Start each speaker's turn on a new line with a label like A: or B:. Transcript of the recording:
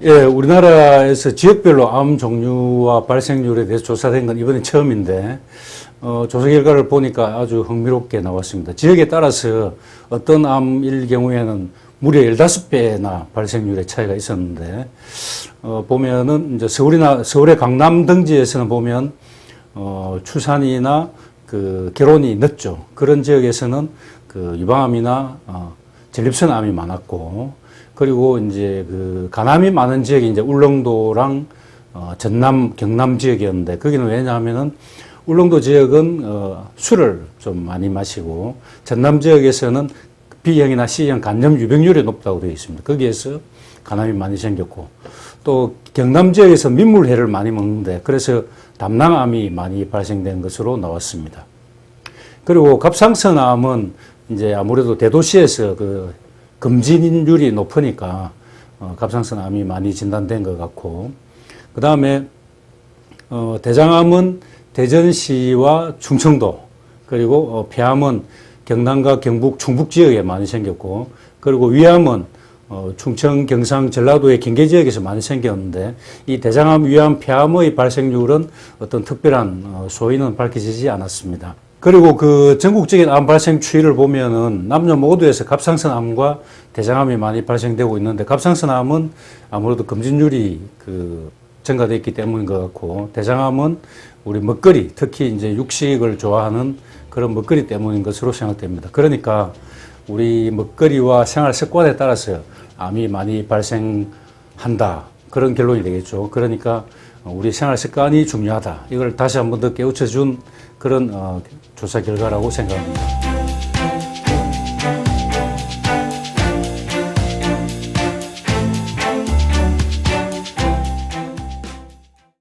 A: 예, 우리나라에서 지역별로 암 종류와 발생률에 대해서 조사된 건 이번이 처음인데, 어, 조사 결과를 보니까 아주 흥미롭게 나왔습니다. 지역에 따라서 어떤 암일 경우에는 무려 15배나 발생률의 차이가 있었는데, 어, 보면은 이제 서울이나, 서울의 강남 등지에서는 보면, 어, 출산이나 그 결혼이 늦죠. 그런 지역에서는 그 유방암이나, 어, 전립선 암이 많았고, 그리고 이제 그 가남이 많은 지역이 이제 울릉도랑 어, 전남, 경남 지역이었는데 거기는 왜냐하면은 울릉도 지역은 어, 술을 좀 많이 마시고 전남 지역에서는 B형이나 C형 간염 유병률이 높다고 되어 있습니다. 거기에서 간암이 많이 생겼고 또 경남 지역에서 민물회를 많이 먹는데 그래서 담낭암이 많이 발생된 것으로 나왔습니다. 그리고 갑상선암은 이제 아무래도 대도시에서 그 금진율이 높으니까 어, 갑상선 암이 많이 진단된 것 같고 그 다음에 어, 대장암은 대전시와 충청도 그리고 어, 폐암은 경남과 경북 충북 지역에 많이 생겼고 그리고 위암은 어, 충청, 경상, 전라도의 경계 지역에서 많이 생겼는데 이 대장암, 위암, 폐암의 발생률은 어떤 특별한 어, 소인은 밝혀지지 않았습니다. 그리고 그 전국적인 암 발생 추이를 보면은 남녀 모두에서 갑상선 암과 대장암이 많이 발생되고 있는데 갑상선 암은 아무래도 검진율이 그 증가되어 있기 때문인 것 같고 대장암은 우리 먹거리 특히 이제 육식을 좋아하는 그런 먹거리 때문인 것으로 생각됩니다. 그러니까 우리 먹거리와 생활 습관에 따라서 암이 많이 발생한다. 그런 결론이 되겠죠. 그러니까 우리 생활 습관이 중요하다. 이걸 다시 한 번 더 깨우쳐 준 그런 어, 조사 결과라고 생각합니다.